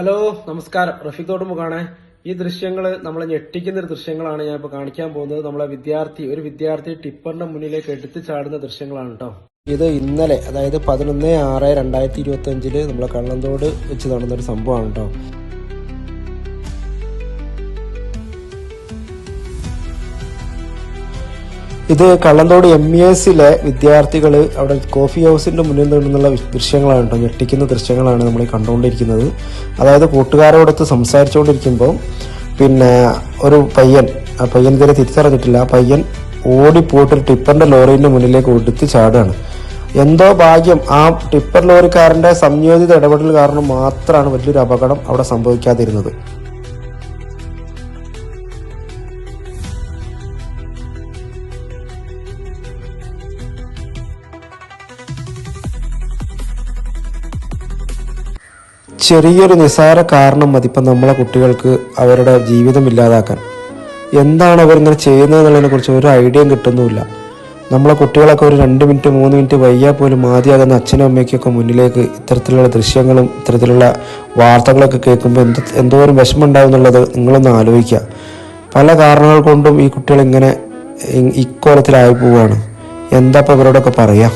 Hello നമസ്കാരം. റഫീഖ് തോട്ടുമുഖാണ് ഈ ദൃശ്യങ്ങൾ നമ്മളെ ഞെട്ടിക്കുന്ന ഒരു ദൃശ്യങ്ങളാണ് ഞാൻ ഇപ്പോൾ കാണിക്കാൻ പോകുന്നത്. നമ്മളെ വിദ്യാർത്ഥി ഒരു വിദ്യാർത്ഥി ടിപ്പറിന്റെ മുന്നിലേക്ക് എടുത്തു ചാടുന്ന ദൃശ്യങ്ങളാണ് കേട്ടോ ഇത് ഇന്നലെ അതായത് പതിനൊന്ന് ആറ് രണ്ടായിരത്തി ഇരുപത്തി അഞ്ചിൽ നമ്മളെ കണ്ണന്തോട് വെച്ച് നടന്ന ഒരു സംഭവമാണ് കേട്ടോ ഇത് കള്ളന്തോട് എം ഇ എസിലെ വിദ്യാർത്ഥികൾ അവിടെ കോഫി ഹൗസിന്റെ മുന്നിൽ നിന്നുള്ള ദൃശ്യങ്ങളാണ് കേട്ടോ ഞെട്ടിക്കുന്ന ദൃശ്യങ്ങളാണ് നമ്മൾ കണ്ടുകൊണ്ടിരിക്കുന്നത് അതായത് കൂട്ടുകാരോടൊത്ത് സംസാരിച്ചുകൊണ്ടിരിക്കുമ്പോൾ പിന്നെ ഒരു പയ്യൻ ആ പയ്യൻ ഇതുവരെ തിരിച്ചറിഞ്ഞിട്ടില്ല ആ പയ്യൻ ഓടിപ്പോയിട്ട് ഒരു ടിപ്പറിന്റെ ലോറിന്റെ മുന്നിലേക്ക് ഒടുത്ത് ചാടുകയാണ് എന്തോ ഭാഗ്യം ആ ടിപ്പർ ലോറിക്കാരന്റെ സംയോജിത ഇടപെടൽ കാരണം മാത്രമാണ് വലിയൊരു അപകടം അവിടെ സംഭവിക്കാതിരുന്നത്. ചെറിയൊരു നിസ്സാര കാരണം മതി ഇപ്പം നമ്മളെ കുട്ടികൾക്ക് അവരുടെ ജീവിതം ഇല്ലാതാക്കാൻ. എന്താണ് അവരിങ്ങനെ ചെയ്യുന്നത് എന്നുള്ളതിനെ കുറിച്ച് ഒരു ഐഡിയയും കിട്ടുന്നുമില്ല. നമ്മളെ കുട്ടികളൊക്കെ ഒരു രണ്ട് മിനിറ്റ് മൂന്ന് മിനിറ്റ് വയ്യാ പോലും ആദ്യമാകുന്ന അച്ഛനും അമ്മയ്ക്കൊക്കെ മുന്നിലേക്ക് ഇത്തരത്തിലുള്ള ദൃശ്യങ്ങളും ഇത്തരത്തിലുള്ള വാർത്തകളൊക്കെ കേൾക്കുമ്പോൾ എന്ത് എന്തോരം വിഷമം ഉണ്ടാവും എന്നുള്ളത് നിങ്ങളൊന്ന് ആലോചിക്കുക. പല കാരണങ്ങൾ കൊണ്ടും ഈ കുട്ടികൾ ഇങ്ങനെ ഇക്കോലത്തിലായി പോവുകയാണ് എന്താ ഇപ്പോൾ ഇവരോടൊക്കെ പറയാം?